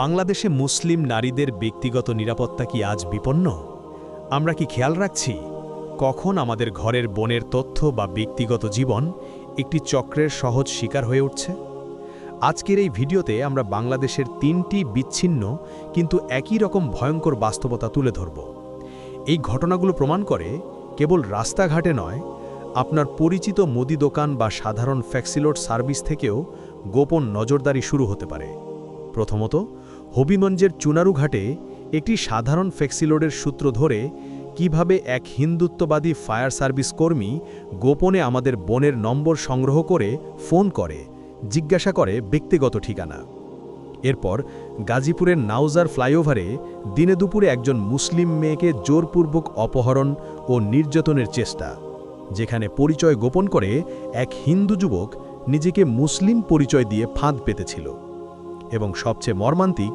বাংলাদেশে মুসলিম নারীদের ব্যক্তিগত নিরাপত্তা কি আজ বিপন্ন? আমরা কি খেয়াল রাখছি? কখন আমাদের ঘরের বোনের তথ্য বা ব্যক্তিগত জীবন একটি চক্রের সহজ শিকার হয়ে উঠছে? আজকের এই ভিডিওতে আমরা বাংলাদেশের তিনটি বিচ্ছিন্ন কিন্তু একই রকম ভয়ঙ্কর বাস্তবতা তুলে ধরব। এই ঘটনাগুলো প্রমাণ করে কেবল রাস্তাঘাটে নয়, আপনার পরিচিত মুদি দোকান বা সাধারণ ফ্যাক্সিলোড সার্ভিস থেকেও গোপন নজরদারি শুরু হতে পারে। প্রথমত হবিগঞ্জের চুনারুঘাটে একটি সাধারণ ফ্যাক্সিলোডের সূত্র ধরে কীভাবে এক হিন্দুত্ববাদী ফায়ার সার্ভিস কর্মী গোপনে আমাদের বোনের নম্বর সংগ্রহ করে ফোন করে, জিজ্ঞাসা করে ব্যক্তিগত ঠিকানা। এরপর গাজীপুরের নাউজার ফ্লাইওভারে দিনে দুপুরে একজন মুসলিম মেয়েকে জোরপূর্বক অপহরণ ও নির্যাতনের চেষ্টা, যেখানে পরিচয় গোপন করে এক হিন্দু যুবক নিজেকে মুসলিম পরিচয় দিয়ে ফাঁদ পেতেছিল। এবং সবচেয়ে মর্মান্তিক,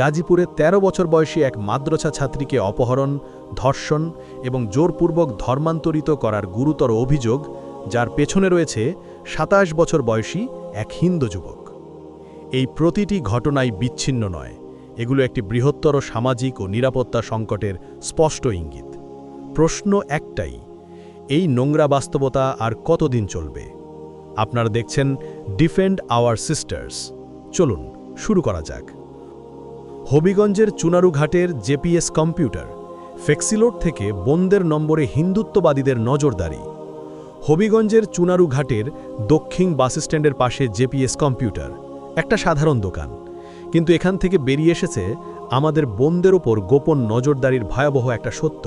গাজীপুরে ১৩ বছর বয়সী এক মাদ্রাসা ছাত্রীকে অপহরণ, ধর্ষণ এবং জোরপূর্বক ধর্মান্তরিত করার গুরুতর অভিযোগ, যার পেছনে রয়েছে ২৭ বছর বয়সী এক হিন্দু যুবক। এই প্রতিটি ঘটনাই বিচ্ছিন্ন নয়, এগুলো একটি বৃহত্তর সামাজিক ও নিরাপত্তা সংকটের স্পষ্ট ইঙ্গিত। প্রশ্ন একটাই, এই নোংরা বাস্তবতা আর কতদিন চলবে? আপনারা দেখছেন ডিফেন্ড আওয়ার সিস্টার্স। চলুন শুরু করা যাক। হবিগঞ্জের চুনারুঘাটের জেপিএস কম্পিউটার, ফেক্সিলোড থেকে বন্দের নম্বরে হিন্দুত্ববাদীদের নজরদারি। হবিগঞ্জের চুনারুঘাটের দক্ষিণ বাসস্ট্যান্ডের পাশে জেপিএস কম্পিউটার, একটা সাধারণ দোকান। কিন্তু এখান থেকে বেরিয়ে এসেছে আমাদের বোনদের ওপর গোপন নজরদারির ভয়াবহ একটা সত্য।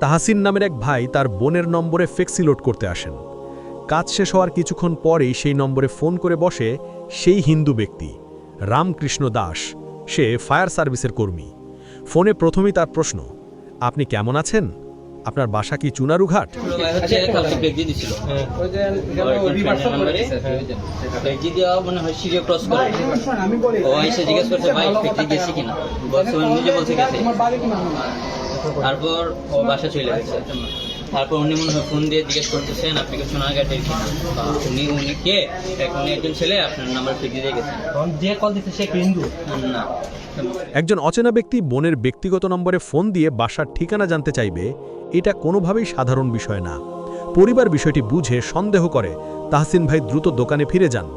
তাহাসিন নামের এক ভাই তার বোনের নম্বরে ফেক্সিলোড করতে আসেন। কাজ শেষ হওয়ার কিছুক্ষণ পরেই সেই নম্বরে ফোন করে বসে সেই হিন্দু ব্যক্তি। রামকৃষ্ণ দাস সে ফায়ার সার্ভিসের কর্মী। ফোনে প্রথমেই তার প্রশ্ন আপনি কেমন আছেন? আপনার বাসা কি চুনারুঘাট? তারপর বাসা চলে গেছে। তারপর উনি মনে হয় ফোন দিয়ে জিজ্ঞেস করতেছেন আপনি কি সোনারঘাটের কিনা বা উনি উনি কে? এখন একজন ছেলে আপনার নাম্বার পেজি দিয়ে গেছেন যে কল দিচ্ছে সে হিন্দু। না। একজন অচেনা ব্যক্তি বোনের ব্যক্তিগত নম্বরে ফোন দিয়ে বাসার ঠিকানা জানতে চাইবে এটা কোনোভাবেই সাধারণ বিষয় না। পরিবার বিষয়টি বুঝে সন্দেহ করে তাহসিন ভাই দ্রুত দোকানে ফিরে যান।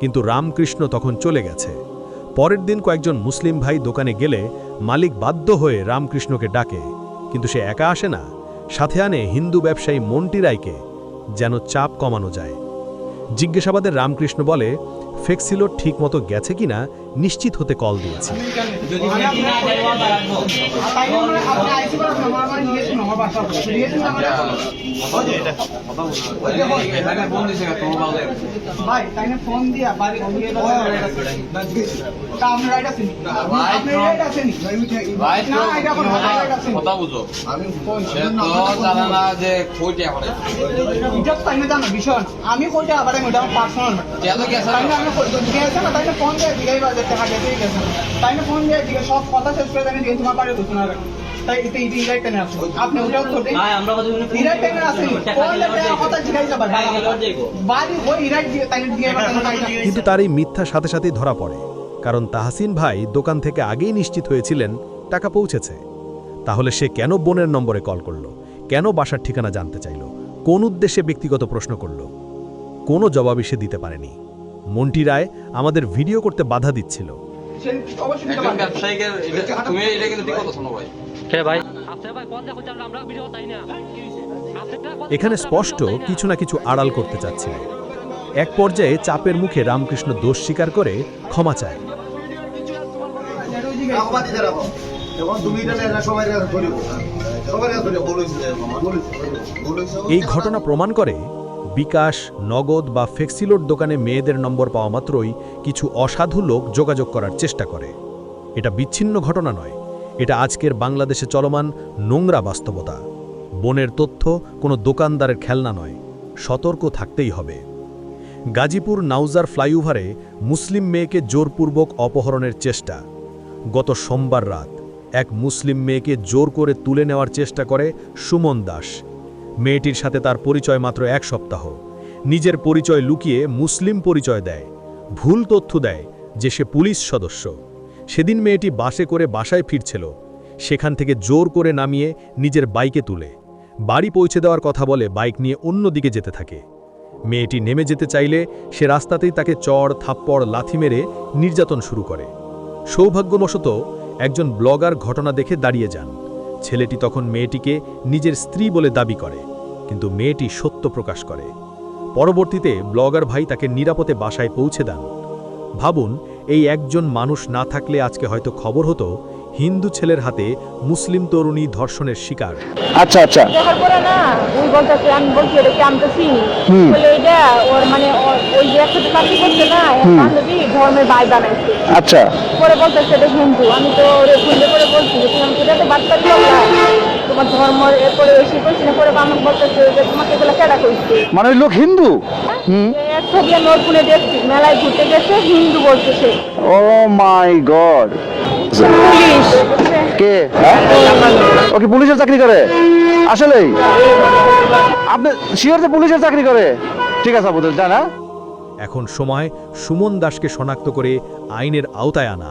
কিন্তু রামকৃষ্ণ তখন চলে গেছে। পরের দিন কয়েকজন মুসলিম ভাই দোকানে গেলে মালিক বাধ্য হয়ে রামকৃষ্ণকে ডাকে কিন্তু সে একা আসে না। সাথে আনে হিন্দু ব্যবসায়ী মন্টি রায়কে, যেন চাপ কমানো যায়। জিজ্ঞাসাবাদের রামকৃষ্ণ বলে ফেক্সিলো ঠিকমতো গেছে কিনা নিশ্চিত হতে কল দিয়েছি। আমি কইটা আবার আমি ওটা পার্সোনাল তাইনে আমি না ফোন দিয়ে টাকা গেছে। গেছে তাইনে ফোন দিয়ে সব কথা শেষ করে জানি দিয়ে তোমার বাড়ি। তো শোনা তাই আপনি ওটাও তো ভাই আমরা কথা শুনে যাইবো বাড়ি ওই ইরাইট দিয়ে তাইনে দিয়ে কিন্তু তার এই মিথ্যা সাথে সাথেই ধরা পড়ে। কারণ তাহসিন ভাই দোকান থেকে আগেই নিশ্চিত হয়েছিলেন টাকা পৌঁছেছে। তাহলে সে কেন বোনের নম্বরে কল করল? কেন বাসার ঠিকানা জানতে চাইল? কোন উদ্দেশ্যে ব্যক্তিগত প্রশ্ন করল? কোনো জবাবই সে দিতে পারেনি। মন্টি রায় আমাদের ভিডিও করতে বাধা দিচ্ছিল। এখানে স্পষ্ট কিছু না কিছু আড়াল করতে চাচ্ছিল। এক পর্যায়ে চাপের মুখে রামকৃষ্ণ দোষ স্বীকার করে ক্ষমা চায়। এই ঘটনা প্রমাণ করে বিকাশ, নগদ বা ফেক্সিলোড দোকানে মেয়েদের নম্বর পাওয়া মাত্রই কিছু অসাধু লোক যোগাযোগ করার চেষ্টা করে। এটা বিচ্ছিন্ন ঘটনা নয়। এটা আজকের বাংলাদেশে চলমান নোংরা বাস্তবতা। বনের তথ্য কোনো দোকানদারের খেলনা নয়, সতর্ক থাকতেই হবে। গাজীপুর নাউজার ফ্লাইওভারে মুসলিম মেয়েকে জোরপূর্বক অপহরণের চেষ্টা। গত সোমবার রাত এক মুসলিম মেয়েকে জোর করে তুলে নেওয়ার চেষ্টা করে সুমন দাস। মেয়েটির সাথে তার পরিচয় মাত্র এক সপ্তাহ। নিজের পরিচয় লুকিয়ে মুসলিম পরিচয় দেয়, ভুল তথ্য দেয় যে সে পুলিশ সদস্য। সেদিন মেয়েটি বাসে করে বাসায় ফিরছিল। সেখান থেকে জোর করে নামিয়ে নিজের বাইকে তুলে। বাড়ি পৌঁছে দেওয়ার কথা বলে বাইক নিয়ে অন্য দিকে যেতে থাকে। মেয়েটি নেমে যেতে চাইলে সে রাস্তাতেই তাকে চড়, থাপ্পড়, লাথি মেরে নির্যাতন শুরু করে। সৌভাগ্যবশত একজন ব্লগার ঘটনা দেখে দাঁড়িয়ে যান। ছেলেটি তখন মেয়েটিকে নিজের স্ত্রী বলে দাবি করে, কিন্তু মেয়েটি সত্য প্রকাশ করে। পরবর্তীতে ব্লগার ভাই তাকে নিরাপদে বাসায় পৌঁছে দেন। ভাবুন, এই একজন মানুষ না থাকলে আজকে হয়তো খবর হতো হিন্দু ছেলের হাতে মুসলিম তরুণী ধর্ষণের শিকার। আচ্ছা আচ্ছা। পরে না ওই আমি বলছি এটা কি আমি তো চিনি? বলে এটা ওর মানে আচ্ছা। পরে বলতেছে হিন্দু। আমি তো ওরে খুঁজে করে বলছি তোমার ধর্ম এরপরে এসে করছি না পরে বলতেছে যে তোমাকে এগুলো কেডা করছে মানে ওই লোক হিন্দু? এক ছবি আমি ওর ফোনে দেখছি মেলায় ঘুরতে গেছে হিন্দু বলছে সে। ও মাই গড। পুলিশ। কে? হ্যাঁ? ও কি পুলিশের চাকরি করে? আসলেই। আপনি শিওর যে পুলিশের চাকরি করে? ঠিক আছে আবুদুল জানা এখন সময় সুমন দাসকে শনাক্ত করে আইনের আওতায় আনা।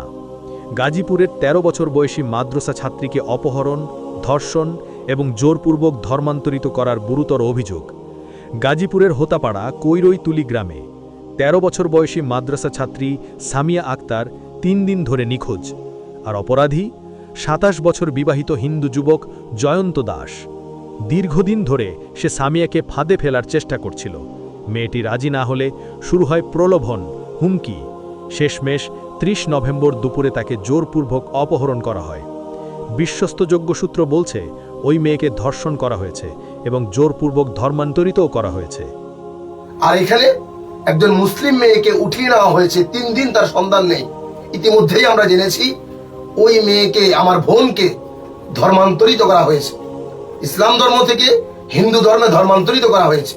গাজীপুরের ১৩ বছর বয়সী মাদ্রাসা ছাত্রীকে অপহরণ ধর্ষণ এবং জোরপূর্বক ধর্মান্তরিত করার গুরুতর অভিযোগ। গাজীপুরের হোতাপাড়া কৈরৈতুলি গ্রামে ১৩ বছর বয়সী মাদ্রাসা ছাত্রী সামিয়া আক্তার তিন দিন ধরে নিখোঁজ। আর অপরাধী, সাতাশ বছর বিবাহিত হিন্দু যুবক জয়ন্ত দাস। দীর্ঘদিন ধরে সে সামিয়াকে ফাঁদে ফেলার চেষ্টা করছিল। মেয়েটি রাজি না হলে শুরু হয় প্রলোভন, হুমকি। শেষমেশ ত্রিশ নভেম্বর দুপুরে তাকে জোরপূর্বক অপহরণ করা হয়। বিশ্বস্তযোগ্য সূত্র বলছে ওই মেয়েকে ধর্ষণ করা হয়েছে এবং জোরপূর্বক ধর্মান্তরিতও করা হয়েছে। আর এখানে একজন মুসলিম মেয়েকে উঠিয়ে নেওয়া হয়েছে তিন দিন তার সন্ধান নেই। ইতিমধ্যেই আমরা জেনেছি ওই মেয়েকে আমার বোনকে ধর্মান্তরিত করা হয়েছে। ইসলাম ধর্ম থেকে হিন্দু ধর্মে ধর্মান্তরিত করা হয়েছে।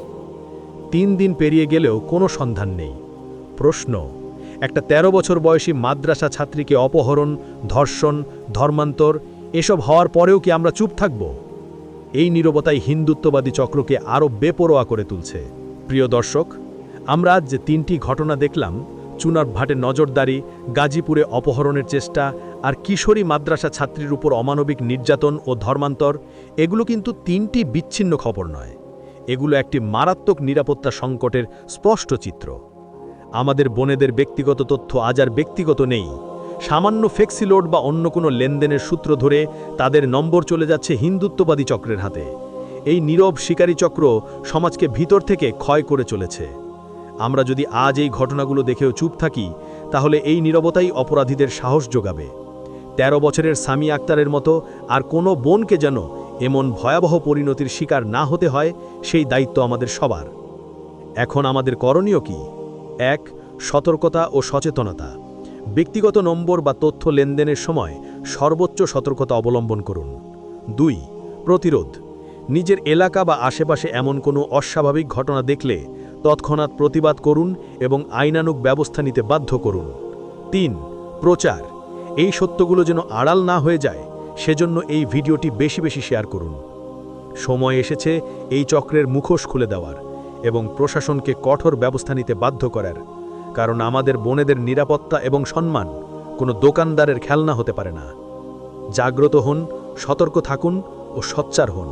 তিন দিন পেরিয়ে গেলেও কোনো সন্ধান নেই। প্রশ্ন একটা ১৩ বছর বয়সী মাদ্রাসা ছাত্রীকে অপহরণ ধর্ষণ ধর্মান্তর এসব হওয়ার পরেও কি আমরা চুপ থাকব? এই নীরবতাই হিন্দুত্ববাদী চক্রকে আরও বেপরোয়া করে তুলছে। প্রিয় দর্শক, আমরা আজ যে তিনটি ঘটনা দেখলাম, চুনার ভাটে নজরদারি, গাজীপুরে অপহরণের চেষ্টা আর কিশোরী মাদ্রাসা ছাত্রীর উপর অমানবিক নির্যাতন ও ধর্মান্তর, এগুলো কিন্তু তিনটি বিচ্ছিন্ন খবর নয়। এগুলো একটি মারাত্মক নিরাপত্তা সংকটের স্পষ্ট চিত্র। আমাদের বোনেদের ব্যক্তিগত তথ্য আজ আর ব্যক্তিগত নেই। সামান্য ফেক্সিলোড বা অন্য কোনো লেনদেনের সূত্র ধরে তাদের নম্বর চলে যাচ্ছে হিন্দুত্ববাদী চক্রের হাতে। এই নীরব শিকারী চক্র সমাজকে ভিতর থেকে ক্ষয় করে চলেছে। আমরা যদি আজ এই ঘটনাগুলো দেখেও চুপ থাকি, তাহলে এই নীরবতাই অপরাধীদের সাহস যোগাবে। ১৩ বছরের সামি আক্তারের মতো আর কোনো বোনকে যেন এমন ভয়াবহ পরিণতির শিকার না হতে হয়, সেই দায়িত্ব আমাদের সবার। এখন আমাদের করণীয় কি? এক, সতর্কতা ও সচেতনতা। ব্যক্তিগত নম্বর বা তথ্য লেনদেনের সময় সর্বোচ্চ সতর্কতা অবলম্বন করুন। দুই, প্রতিরোধ। নিজের এলাকা বা আশেপাশে এমন কোনো অস্বাভাবিক ঘটনা দেখলে তৎক্ষণাৎ প্রতিবাদ করুন এবং আইনানুগ ব্যবস্থা নিতে বাধ্য করুন। তিন, প্রচার। এই সত্যগুলো যেন আড়াল না হয়ে যায়, সেজন্য এই ভিডিওটি বেশি বেশি শেয়ার করুন। সময় এসেছে এই চক্রের মুখোশ খুলে দেওয়ার এবং প্রশাসনকে কঠোর ব্যবস্থা নিতে বাধ্য করার। কারণ আমাদের বোনেদের নিরাপত্তা এবং সম্মান কোনো দোকানদারের খেলনা হতে পারে না। জাগ্রত হন, সতর্ক থাকুন ও সচ্চার হন।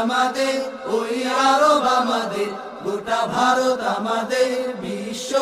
আমাদের আমাদের, গোটা ভারত আমাদের, বিশ্ব